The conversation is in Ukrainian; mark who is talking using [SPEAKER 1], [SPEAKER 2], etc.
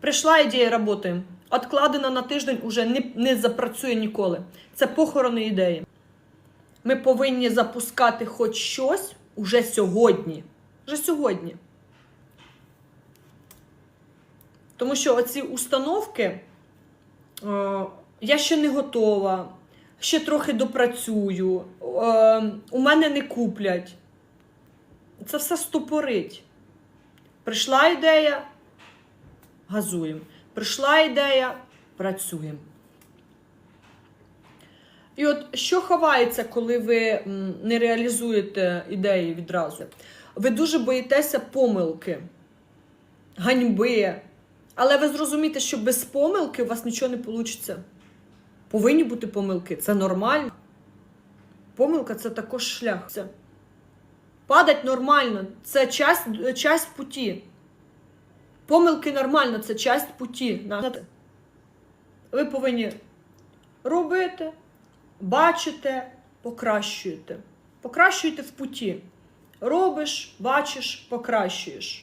[SPEAKER 1] Прийшла ідея роботи. Откладена на тиждень уже не, не запрацює ніколи. Це похорони ідеї. Ми повинні запускати хоч щось уже сьогодні. Вже сьогодні. Тому що оці установки е, я ще не готова, ще трохи допрацюю, е, у мене не куплять. Це все стопорить. Прийшла ідея, газуємо. Прийшла ідея, працюємо. І от що ховається, коли ви не реалізуєте ідеї відразу? Ви дуже боїтеся помилки, ганьби. Але ви зрозумієте, що без помилки у вас нічого не вийде. Повинні бути помилки, це нормально. Помилка це також шлях. Падать нормально, це часть, часть путі. Помилки нормально, це часть путі. Ви повинні робити, бачите, покращуєте. Покращуєте в путі. Робиш, бачиш, покращуєш.